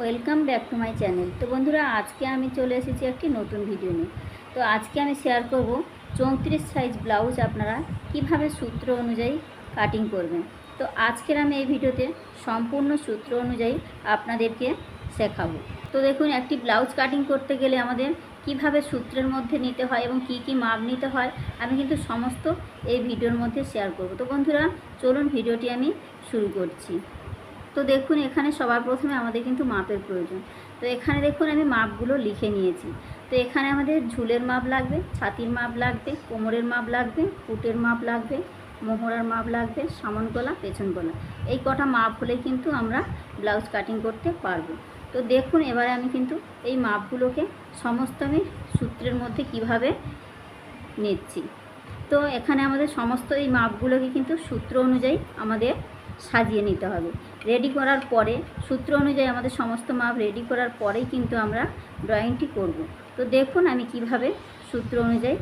Welcome back to my channel. তো বন্ধুরা, আজকে আমি চলে এসেছি একটি নতুন ভিডিও নিয়ে। তো আজকে আমি শেয়ার করব চৌত্রিশ সাইজ ব্লাউজ আপনারা কীভাবে সূত্র অনুযায়ী কাটিং করবেন। তো আজকের আমি এই ভিডিওতে সম্পূর্ণ সূত্র অনুযায়ী আপনাদেরকে শেখাবো। তো দেখুন, একটি ব্লাউজ কাটিং করতে গেলে আমাদের কীভাবে সূত্রের মধ্যে নিতে হয় এবং কি কি মাপ নিতে হয়, আমি কিন্তু সমস্ত এই ভিডিওর মধ্যে শেয়ার করব। তো বন্ধুরা, চলুন ভিডিওটি আমি শুরু করছি। তো দেখুন, এখানে সবার প্রথমে আমাদের কিন্তু মাপের প্রয়োজন। তো এখানে দেখুন, আমি মাপগুলো লিখে নিয়েছি। তো এখানে আমাদের ঝুলের মাপ লাগবে, ছাতির মাপ লাগবে, কোমরের মাপ লাগবে, পুটের মাপ লাগবে, মোহরার মাপ লাগবে, সামন গলা পেছন গলা এই কটা মাপ হলে কিন্তু আমরা ব্লাউজ কাটিং করতে পারব। তো দেখুন, এবারে আমি কিন্তু এই মাপগুলোকে সমস্ত আমি সূত্রের মধ্যে কীভাবে নিচ্ছি। তো এখানে আমাদের সমস্ত এই মাপগুলোকে কিন্তু সূত্র অনুযায়ী আমাদের সাজিয়ে নিতে হবে। রেডি করার পরে, সূত্র অনুযায়ী আমাদের সমস্ত মাপ রেডি করার পরেই কিন্তু আমরা ড্রয়িংটি করব। তো দেখুন আমি কীভাবে সূত্র অনুযায়ী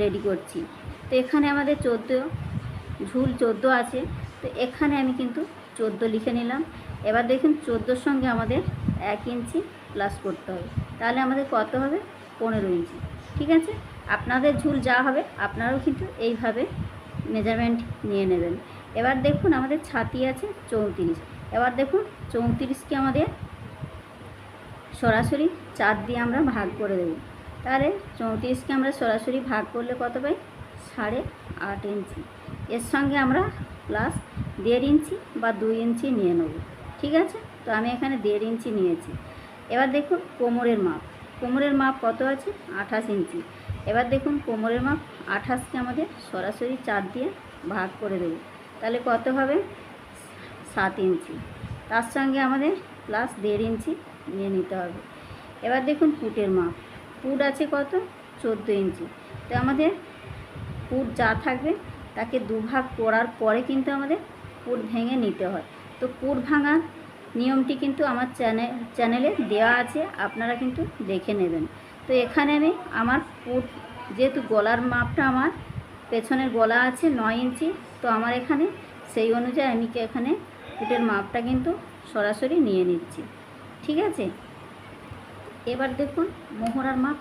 রেডি করছি। তো এখানে আমাদের চোদ্দ ঝুল চোদ্দ আছে। তো এখানে আমি কিন্তু চোদ্দ লিখে নিলাম। এবার দেখুন চোদ্দোর সঙ্গে আমাদের এক ইঞ্চি প্লাস করতে হবে। তাহলে আমাদের কত হবে? পনেরো ইঞ্চি। ঠিক আছে? আপনাদের ঝুল যা হবে, আপনারাও কিন্তু এইভাবে মেজারমেন্ট নিয়ে নেবেন। এবার দেখুন আমাদের ছাতি আছে চৌত্রিশ। এবার দেখুন চৌত্রিশকে আমাদের সরাসরি চার দিয়ে আমরা ভাগ করে দেবো। তাহলে চৌত্রিশকে আমরা সরাসরি ভাগ করলে কত পাই? সাড়ে আট ইঞ্চি। এর সঙ্গে আমরা প্লাস দেড় ইঞ্চি বা দুই ইঞ্চি নিয়ে নেব। ঠিক আছে? তো আমি এখানে দেড় ইঞ্চি নিয়েছি। এবার দেখুন কোমরের মাপ। কোমরের মাপ কত আছে? আঠাশ ইঞ্চি। এবার দেখুন কোমরের মাপ আঠাশকে আমাদের সরাসরি চার দিয়ে ভাগ করে দেবো। তাহলে কত হবে? সাত ইঞ্চি। তার সঙ্গে আমাদের প্লাস দেড় ইঞ্চি নিয়ে নিতে হবে। এবার দেখুন ফুটের মাপ। ফুট আছে কত? চোদ্দ ইঞ্চি। তো আমাদের ফুট যা থাকবে তাকে দুভাগ করার পরে কিন্তু আমাদের পুট ভেঙে নিতে হয়। তো পুট ভাঙার নিয়মটি কিন্তু আমার চ্যানেল চ্যানেলে দেওয়া আছে, আপনারা কিন্তু দেখে নেবেন। তো এখানে আমি আমার পুট, যেহেতু গলার মাপটা আমার পেছনের গলা আছে নয় ইঞ্চি তো আমার এখানে সেই অনুযায়ী আমি কি এখানে পুটের মাপটা কিন্তু সরাসরি নিয়ে নিচ্ছি। ঠিক আছে? এবার দেখুন মোহরার মাপ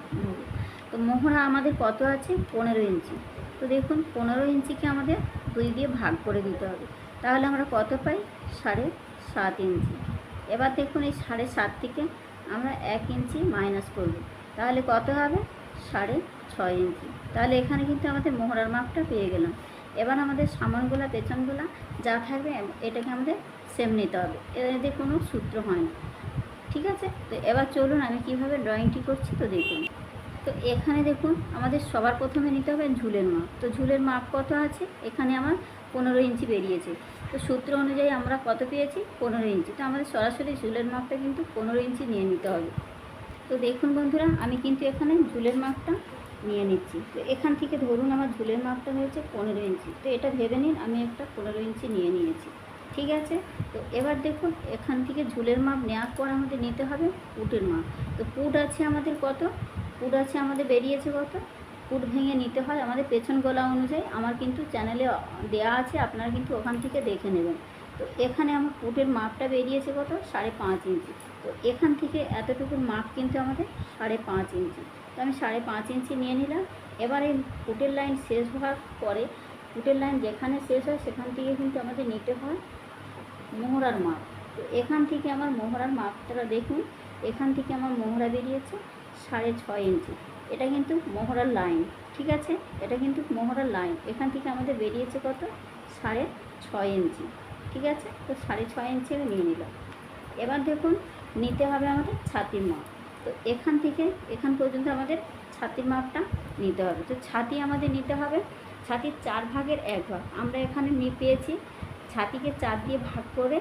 তো মোহরা আমাদের কত আছে? পনেরো ইঞ্চি। তো দেখুন পনেরো ইঞ্চিকে আমাদের দুই দিয়ে ভাগ করে দিতে হবে। তাহলে আমরা কত পাই? সাড়ে সাত ইঞ্চি। এবার দেখুন এই সাড়ে সাত থেকে আমরা এক ইঞ্চি মাইনাস করব। তাহলে কত হবে? সাড়ে ছয় ইঞ্চি। তাহলে এখানে কিন্তু আমাদের মোহরার মাপটা পেয়ে গেলাম। এবার আমাদের সামনগুলা, পেছনগুলা যা থাকবে, এটাকে আমাদের সেম নিতে হবে। এতে কোনো সূত্র হয় না। ঠিক আছে? তো এবার চলুন আমি কীভাবে ড্রয়িংটি করছি তো দেখুন। তো এখানে দেখুন, আমাদের সবার প্রথমে নিতে হবে ঝুলের মাপ। তো ঝুলের মাপ কত আছে? এখানে আমার পনেরো ইঞ্চি বেরিয়েছে। তো সূত্র অনুযায়ী আমরা কত পেয়েছি? পনেরো ইঞ্চি। তো আমাদের সরাসরি ঝুলের মাপটা কিন্তু পনেরো ইঞ্চি নিয়ে নিতে হবে। তো দেখুন বন্ধুরা, আমি কিন্তু এখানে ঝুলের মাপটা নিয়ে নিচ্ছি। তো এখান থেকে ধরুন আমার ঝুলের মাপটা হয়েছে পনেরো ইঞ্চি। তো এটা ভেবে নিন আমি একটা পনেরো ইঞ্চি নিয়ে নিয়েছি। ঠিক আছে? তো এবার দেখুন এখান থেকে ঝুলের মাপ নেওয়ার পর আমাদের নিতে হবে পুটের মাপ। তো পুট আছে আমাদের কত? পুট আছে আমাদের বেরিয়েছে কত? পুট ভেঙে নিতে হয় আমাদের পেছন গলা অনুযায়ী। আমার কিন্তু চ্যানেলে দেয়া আছে, আপনারা কিন্তু ওখান থেকে দেখে নেবেন। তো এখানে আমার পুটের মাপটা বেরিয়েছে কত? সাড়ে পাঁচ ইঞ্চি। তো এখান থেকে এতটুকুর মাপ কিন্তু আমাদের সাড়ে পাঁচ ইঞ্চি। আমি সাড়ে পাঁচ ইঞ্চি নিয়ে নিলাম। এবার এই পুটের লাইন শেষ হওয়ার পরে পুটের লাইন যেখানে শেষ হয় সেখান থেকে কিন্তু আমাদের নিতে হয় মোহরার মাপ। তো এখান থেকে আমার মোহরার মাপটা দেখুন, এখান থেকে আমার মোহরা বেরিয়েছে সাড়ে ছয় ইঞ্চি। এটা কিন্তু মোহরার লাইন, ঠিক আছে? এটা কিন্তু মোহরার লাইন। এখান থেকে আমাদের বেরিয়েছে কত? সাড়ে ছয় ইঞ্চি, ঠিক আছে? তো সাড়ে ছয় ইঞ্চি আমি নিয়ে নিলাম। এবার দেখুন, নিতে হবে আমাদের ছাতির মাপ। তো এখান থেকে, এখান পর্যন্ত আমাদের ছাতির মাপটা নিতে হবে। তো ছাতি আমাদের নিতে হবে, ছাতির চার ভাগের এক ভাগ। আমরা এখানে নিয়ে পেয়েছি ছাতিকে চার দিয়ে ভাগ করে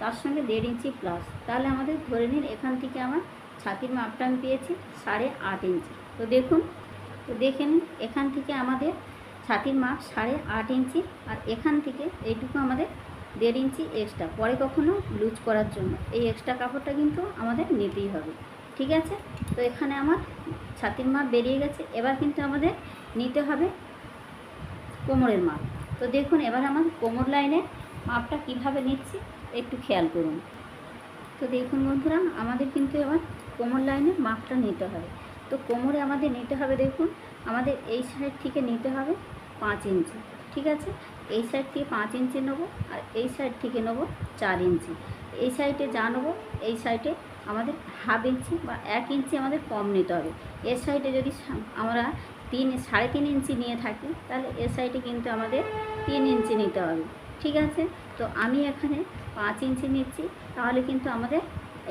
তার সঙ্গে দেড় ইঞ্চি প্লাস তাহলে আমাদের ধরে নিন এখান থেকে আমার ছাতির মাপটা আমি পেয়েছি সাড়ে আট ইঞ্চি। তো দেখুন, তো দেখে নিন এখান থেকে আমাদের ছাতির মাপ সাড়ে আট ইঞ্চি আর এখান থেকে এইটুকু আমাদের দেড় ইঞ্চি এক্সট্রা পরে কখনো লুজ করার জন্য। এই এক্সট্রা কাপড়টা কিন্তু আমাদের নিতেই হবে। ঠিক আছে? তো এখানে আমার ছাতির মাপ বেরিয়ে গেছে। এবার কিন্তু আমাদের নিতে হবে কোমরের মাপ। তো দেখুন, এবার আমার কোমর লাইনে মাপটা কীভাবে নিচ্ছি একটু খেয়াল করুন। তো দেখুন বন্ধুরা, আমাদের কিন্তু এবার কোমর লাইনের মাপটা নিতে হবে। তো কোমরে আমাদের নিতে হবে দেখুন, আমাদের এই সাইড থেকে নিতে হবে পাঁচ ইঞ্চি, ঠিক আছে? এই সাইড থেকে পাঁচ ইঞ্চি নেব আর এই সাইড থেকে নেব চার ইঞ্চি। এই সাইডে যা নেব, এই সাইডে আমাদের হাফ ইঞ্চি বা এক ইঞ্চি আমাদের কম নিতে হবে। এর সাইডে যদি আমরা তিন, সাড়ে তিন ইঞ্চি নিয়ে থাকি, তাহলে এর সাইডে কিন্তু আমাদের তিন ইঞ্চি নিতে হবে। ঠিক আছে? তো আমি এখানে পাঁচ ইঞ্চি নিচ্ছি, তাহলে কিন্তু আমাদের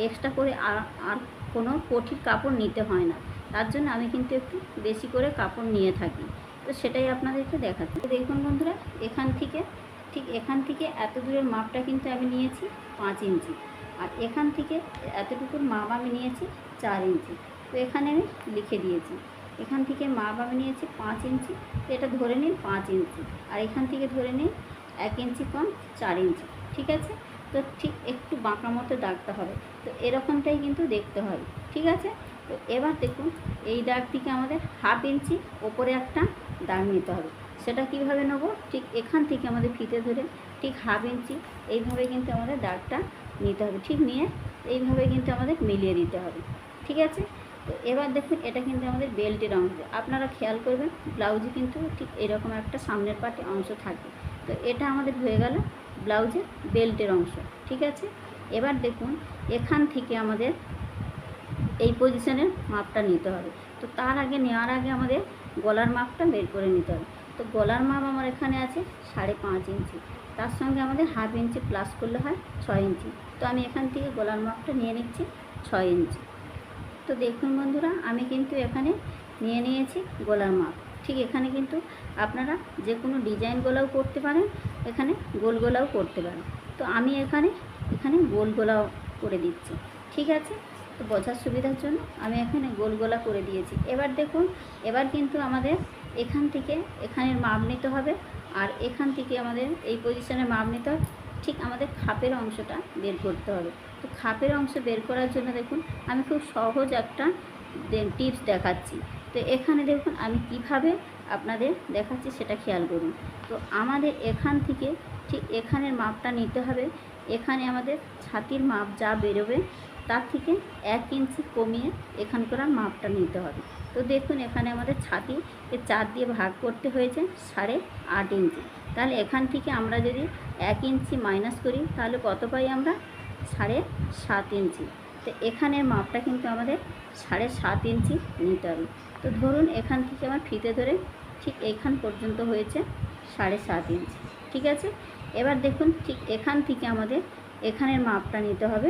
এক্সট্রা করে আর আর কোনো কঠিন কাপড় নিতে হয় না। তার জন্য আমি কিন্তু একটু বেশি করে কাপড় নিয়ে থাকি। তো সেটাই আপনাদেরকে দেখাচ্ছি। দেখুন বন্ধুরা, এখান থেকে, ঠিক এখান থেকে এত দূরের মাপটা কিন্তু আমি নিয়েছি পাঁচ ইঞ্চি আর এখান থেকে এতটুকুর মাপ আমি নিয়েছি চার ইঞ্চি। তো এখানে আমি লিখে দিয়েছি। এখান থেকে মাপ আমি নিয়েছি পাঁচ ইঞ্চি। তো এটা ধরে নিন পাঁচ ইঞ্চি। আর এখান থেকে ধরে নিন এক ইঞ্চি কম চার ইঞ্চি। ঠিক আছে? তো ঠিক একটু বাঁকা মতো দাগতে হবে। তো এরকমটাই কিন্তু দেখতে হবে। ঠিক আছে? তো এবার দেখুন, এই দাগ থেকে আমাদের হাফ ইঞ্চি ওপরে একটা দাগ নিতে হবে। সেটা কীভাবে নেব? ঠিক এখান থেকে আমাদের ফিতে ধরে ঠিক হাফ ইঞ্চি। এইভাবে কিন্তু আমাদের দাগটা নিতে হবে। ঠিক নিয়ে এইভাবে কিন্তু আমাদের মিলিয়ে দিতে হবে। ঠিক আছে? তো এবার দেখুন, এটা কিন্তু আমাদের বেল্টের অংশ। আপনারা খেয়াল করবেন ব্লাউজে কিন্তু ঠিক এরকম একটা সামনের পাটে অংশ থাকে তো এটা আমাদের হয়ে গেল ব্লাউজের বেল্টের অংশ। ঠিক আছে? এবার দেখুন, এখান থেকে আমাদের এই পজিশনের মাপটা নিতে হবে। তো তার আগে, নেওয়ার আগে আমাদের গলার মাপটা বের করে নিতে হবে। তো গলার মাপ আমার এখানে আছে সাড়ে পাঁচ ইঞ্চি। তার সঙ্গে আমাদের হাফ ইঞ্চি প্লাস করলে হয় ছয় ইঞ্চি তো আমি এখান থেকে গলার মাপটা নিয়ে নিচ্ছি ছয় ইঞ্চি তো দেখুন বন্ধুরা, আমি কিন্তু এখানে নিয়ে নিয়েছি গলার মাপ। ঠিক এখানে কিন্তু আপনারা যে কোনো ডিজাইন গলাও করতে পারেন, এখানে গোল গলাও করতে পারেন। তো আমি এখানে এখানে গোল গলাও করে দিচ্ছি। ঠিক আছে? তো বোঝার সুবিধার জন্য আমি এখানে গোল গলা করে দিয়েছি। এবার দেখুন, এবার কিন্তু আমাদের এখান থেকে এখানের মাপ নিতে হবে। আর এখান থেকে আমাদের এই পজিশনে মাপ নিতে হবে। ঠিক আমাদের খাপের অংশটা বের করতে হবে। তো খাপের অংশ বের করার জন্য দেখুন, আমি খুব সহজ একটা টিপস দেখাচ্ছি। তো এখানে দেখুন, আমি কীভাবে আপনাদের দেখাচ্ছি সেটা খেয়াল করুন। তো আমাদের এখান থেকে ঠিক এখানের মাপটা নিতে হবে। এখানে আমাদের ছাতির মাপ যা বেরোবে, তার থেকে এক ইঞ্চি কমিয়ে এখানকার মাপটা নিতে হবে। তো দেখুন, এখানে আমাদের ছাতি চার দিয়ে ভাগ করতে হয়েছে, সাড়ে আট ইঞ্চি। তাহলে এখান থেকে আমরা যদি এক ইঞ্চি মাইনাস করি, তাহলে কত পাই আমরা? সাড়ে সাত ইঞ্চি। তো এখানের মাপটা কিন্তু আমাদের সাড়ে সাত ইঞ্চি নিতে হবে। তো ধরুন এখান থেকে আমার ফিতে ধরে ঠিক এখান পর্যন্ত হয়েছে সাড়ে সাত ইঞ্চি। ঠিক আছে? এবার দেখুন ঠিক এখান থেকে আমাদের এখানের মাপটা নিতে হবে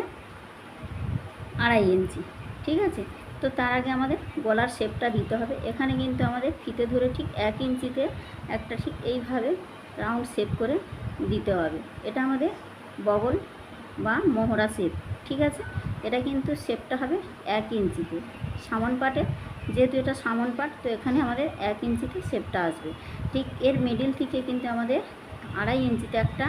আড়াই ইঞ্চি। ঠিক আছে? তো তার আগে আমাদের গলার শেপটা দিতে হবে। এখানে কিন্তু আমাদের ফিতে ধরে ঠিক এক ইঞ্চিতে একটা ঠিক এইভাবে রাউন্ড শেপ করে দিতে হবে। এটা আমাদের বগল বা মোহরা শেপ ঠিক আছে? এটা কিন্তু শেপটা হবে এক ইঞ্চিতে। সামন পাটে, যেহেতু এটা সামন পাট, তো এখানে আমাদের এক ইঞ্চিতে শেপটা আসবে। ঠিক এর মিডিল থেকে কিন্তু আমাদের আড়াই ইঞ্চিতে একটা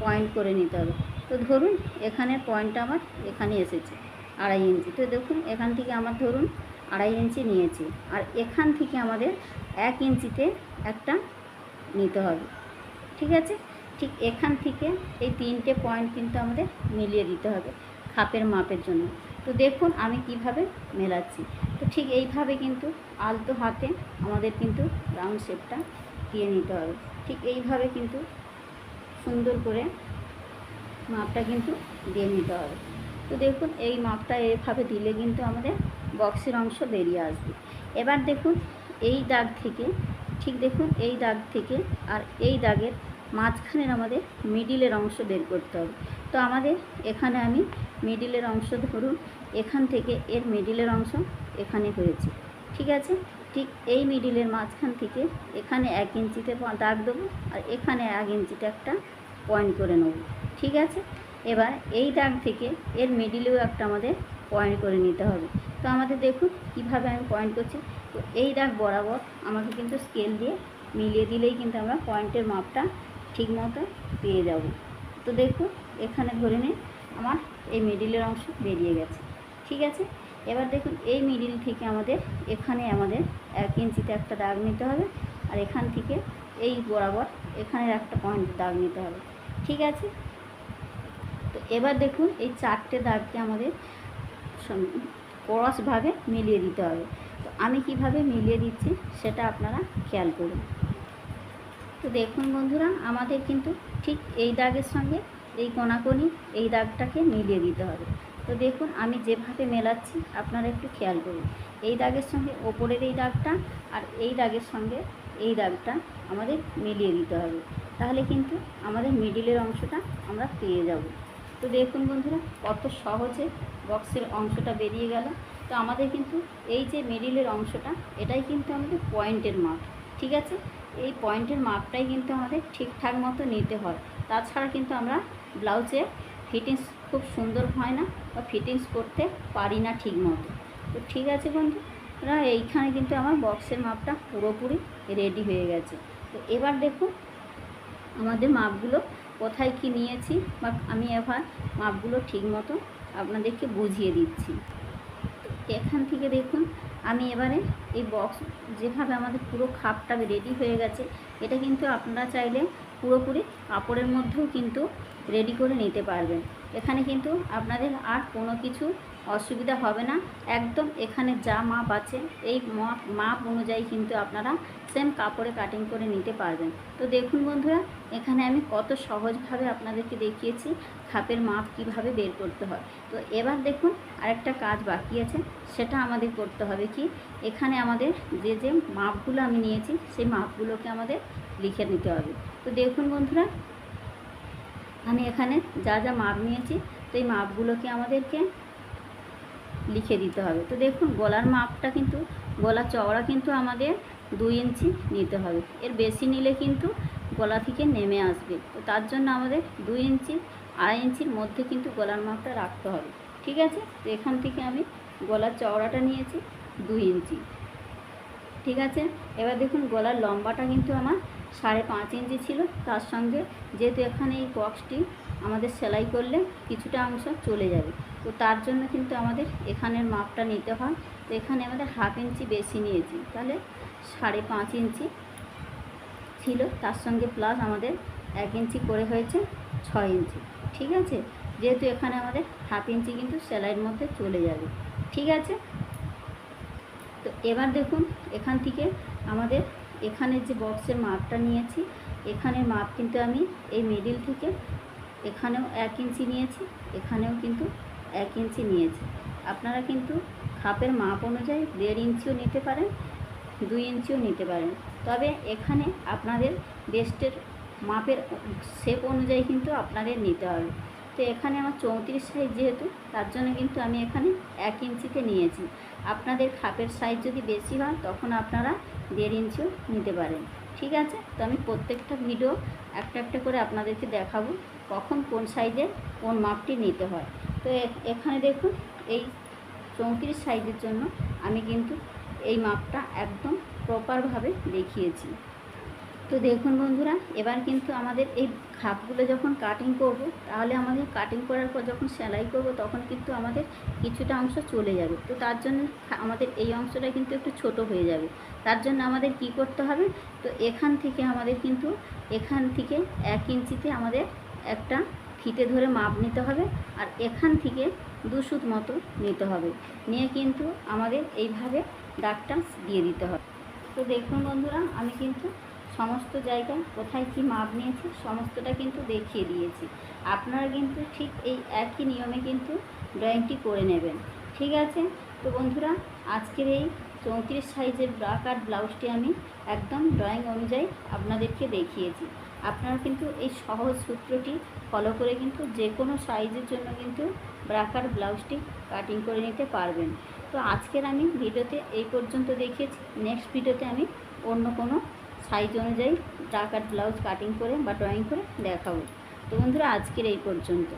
পয়েন্ট করে নিতে হবে। তো ধরুন এখানের পয়েন্টটা আমার এখানে এসেছে। আড়াই ইঞ্চি। তো দেখুন, এখান থেকে আমার ধরুন আড়াই ইঞ্চি নিয়েছি। আর এখান থেকে আমাদের এক ইঞ্চিতে একটা নিতে হবে। ঠিক আছে? ঠিক এখান থেকে এই তিনটে পয়েন্ট কিন্তু আমাদের মিলিয়ে দিতে হবে খাপের মাপের জন্য। তো দেখুন, আমি কীভাবে মেলাচ্ছি। তো ঠিক এইভাবে কিন্তু আলতো হাতে আমাদের কিন্তু রাউন্ড শেপটা দিয়ে নিতে হবে। ঠিক এইভাবে কিন্তু সুন্দর করে মাপটা কিন্তু দিয়ে নিতে হবে। তো দেখুন, এই মাপটা এভাবে দিলে কিন্তু আমাদের বক্সের অংশ বেরিয়ে আসবে। এবার দেখুন, এই দাগ থেকে, ঠিক দেখুন, এই দাগ থেকে আর এই দাগের মাঝখানের আমাদের মিডিলের অংশ বের করতে হবে। তো আমাদের এখানে আমি মিডিলের অংশ ধরুন, এখান থেকে এর মিডিলের অংশ এখানে হয়েছে। ঠিক আছে? ঠিক এই মিডিলের মাঝখান থেকে এখানে এক ইঞ্চিতে দাগ দেবো আর এখানে এক ইঞ্চিতে একটা পয়েন্ট করে নেব। ঠিক আছে? এবার এই দাগ থেকে এর মিডিলেও একটা আমাদের পয়েন্ট করে নিতে হবে। তো আমাদের দেখুন কীভাবে আমি পয়েন্ট করছি। তো এই দাগ বরাবর আমাকে কিন্তু স্কেল দিয়ে মিলিয়ে দিলেই কিন্তু আমরা পয়েন্টের মাপটা ঠিক মতো পেয়ে যাব। তো দেখুন এখানে ধরে নিন আমার এই মিডিলের অংশ বেরিয়ে গেছে। ঠিক আছে? এবার দেখুন এই মিডিল থেকে আমাদের এখানে আমাদের এক ইঞ্চিতে একটা দাগ নিতে হবে আর এখান থেকে এই বরাবর এখানের একটা পয়েন্ট দাগ নিতে হবে। ঠিক আছে? এবার দেখুন এই চারটে দাগকে আমাদের ক্রসভাবে মিলিয়ে দিতে হবে। তো আমি কীভাবে মিলিয়ে দিচ্ছি সেটা আপনারা খেয়াল করুন। তো দেখুন বন্ধুরা, আমাদের কিন্তু ঠিক এই দাগের সঙ্গে এই কোনাকোনি এই দাগটাকে মিলিয়ে দিতে হবে। তো দেখুন আমি যেভাবে মেলাচ্ছি, আপনারা একটু খেয়াল করুন। এই দাগের সঙ্গে ওপরের এই দাগটা আর এই দাগের সঙ্গে এই দাগটা আমাদের মিলিয়ে দিতে হবে। তাহলে কিন্তু আমাদের মিডিলের অংশটা আমরা পেয়ে যাব। তো দেখুন বন্ধুরা, কত সহজে বক্সের অংশটা বেরিয়ে গেল। তো আমাদের কিন্তু এই যে মিডিলের অংশটা, এটাই কিন্তু আমাদের পয়েন্টের মাপ ঠিক আছে? এই পয়েন্টের মাপটাই কিন্তু আমাদের ঠিকঠাক মতো নিতে হয়। তাছাড়া কিন্তু আমরা ব্লাউজে ফিটিংস খুব সুন্দর হয় না বা ফিটিংস করতে পারি না ঠিক মতো। তো ঠিক আছে বন্ধুরা, এইখানে কিন্তু আমার বক্সের মাপটা পুরোপুরি রেডি হয়ে গেছে। তো এবার দেখুন, আমাদের মাপগুলো কোথায় কি নিয়েছি, বা আমি এবার মাপগুলো ঠিক মতো আপনাদেরকে বুঝিয়ে দিচ্ছি। এখান থেকে দেখুন, আমি এবারে এই বক্স যেভাবে আমাদের পুরো খাপটা রেডি হয়ে গেছে, এটা কিন্তু আপনারা চাইলে পুরোপুরি কাপড়ের মধ্যেও কিন্তু রেডি করে নিতে পারবেন। এখানে কিন্তু আপনাদের আর কোনো কিছু অসুবিধা হবে না। একদম এখানে যা মাপ আছে, এই মাপ অনুযায়ী কিন্তু আপনারা সেম কাপড়ে কাটিং করে নিতে পারবেন। তো দেখুন বন্ধুরা, এখানে আমি কত সহজভাবে আপনাদেরকে দেখিয়েছি খাপের মাপ কীভাবে বের করতে হয়। তো এবার দেখুন আরেকটা কাজ বাকি আছে, সেটা আমাদের করতে হবে কি, এখানে আমাদের যে যে মাপগুলো আমি নিয়েছি, সেই মাপগুলোকে আমাদের লিখে নিতে হবে। তো দেখুন বন্ধুরা, আমি এখানে যা যা মাপ নিয়েছি, তো এই মাপগুলোকে আমাদেরকে লিখে দিতে হবে। তো দেখুন, গলার মাপটা কিন্তু, গলা চওড়া কিন্তু আমাদের দুই ইঞ্চি নিতে হবে। এর বেশি নিলে কিন্তু গলা থেকে নেমে আসবে। তো তার জন্য আমাদের দুই ইঞ্চি, আড়াই ইঞ্চির মধ্যে কিন্তু গলার মাপটা রাখতে হবে। ঠিক আছে? তো এখান থেকে আমি গলার চওড়াটা নিয়েছি দুই ইঞ্চি। ঠিক আছে? এবার দেখুন, গলার লম্বাটা কিন্তু আমার সাড়ে পাঁচ ইঞ্চি ছিল। তার সঙ্গে যেহেতু এখানে এই বক্সটি আমাদের সেলাই করলে কিছুটা অংশ চলে যাবে। তো তার জন্য কিন্তু আমাদের এখানের মাপটা নিতে হয়। তো এখানে আমাদের হাফ ইঞ্চি বেশি নিয়েছি। তাহলে সাড়ে পাঁচ ইঞ্চি ছিল। তার সঙ্গে প্লাস আমাদের এক ইঞ্চি করে হয়েছে ছয় ইঞ্চি। ঠিক আছে? যেহেতু এখানে আমাদের হাফ ইঞ্চি কিন্তু সেলাইয়ের মধ্যে চলে যাবে। ঠিক আছে? তো এবার দেখুন, এখান থেকে আমাদের এখানে যে বক্সের মাপটা নিয়েছি, এখানের মাপ কিন্তু আমি এই মিডিল থেকে এখানেও এক ইঞ্চি নিয়েছি, এখানেও কিন্তু এক ইঞ্চি নিয়েছি। আপনারা কিন্তু খাপের মাপ অনুযায়ী দেড় ইঞ্চিও নিতে পারেন, দুই ইঞ্চিও নিতে পারেন। তবে এখানে আপনাদের বেস্টের মাপের শেপ অনুযায়ী কিন্তু আপনাদের নিতে হবে। তো এখানে আমার চৌত্রিশ সাইজ যেহেতু, তার জন্য কিন্তু আমি এখানে এক ইঞ্চিতে নিয়েছি। আপনাদের খাপের সাইজ যদি বেশি হয়, তখন আপনারা দেড় ইঞ্চিও নিতে পারেন। ঠিক আছে? তো আমি প্রত্যেকটা ভিডিও একটা একটা করে আপনাদেরকে দেখাবো, কখন কোন সাইজে কোন মাপটি নিতে হয়। তো এখানে দেখুন, এই চৌত্রিশ সাইজের জন্য আমি কিন্তু এই মাপটা একদম প্রপারভাবে দেখিয়েছি। তো দেখুন বন্ধুরা, এবার কিন্তু আমাদের এই খাপগুলো যখন কাটিং করব, তাহলে আমাদের কাটিং করার পর যখন সেলাই করব, তখন কিন্তু আমাদের কিছুটা অংশ চলে যাবে। তো তার জন্য আমাদের এই অংশটা কিন্তু একটু ছোট হয়ে যাবে। তার জন্য আমাদের কি করতে হবে? তো এখান থেকে আমাদের কিন্তু, এখান থেকে এক ইঞ্চিতে আমাদের একটা ফিতে ধরে মাপ নিতে হবে আর এখান থেকে দু সুত মতো নিতে হবে। নিয়ে কিন্তু আমাদের এইভাবে দাগটা দিয়ে দিতে হবে। তো দেখুন বন্ধুরা, আমি কিন্তু সমস্ত জায়গায় কোথায় কি মাপ নিয়েছি সমস্তটা কিন্তু দেখিয়ে দিয়েছি। আপনারা কিন্তু ঠিক এই একই নিয়মে কিন্তু ড্রয়িংটি করে নেবেন। ঠিক আছে? তো বন্ধুরা, আজকের এই চৌত্রিশ সাইজের ব্রাক আর ব্লাউজটি আমি একদম ড্রয়িং অনুযায়ী আপনাদেরকে দেখিয়েছি। আপনারা কিন্তু এই সহজ সূত্রটি ফলো করে কিন্তু যে কোনো সাইজের জন্য কিন্তু ব্রাকার ব্লাউজটি কাটিং করে নিতে পারবেন। তো আজকের আমি ভিডিওতে এই পর্যন্ত দেখিয়েছি। নেক্সট ভিডিওতে আমি অন্য কোনো সাইজ অনুযায়ী ব্রাকার ব্লাউজ কাটিং করে বা ড্রয়িং করে দেখাবো। তো বন্ধুরা, আজকের এই পর্যন্ত।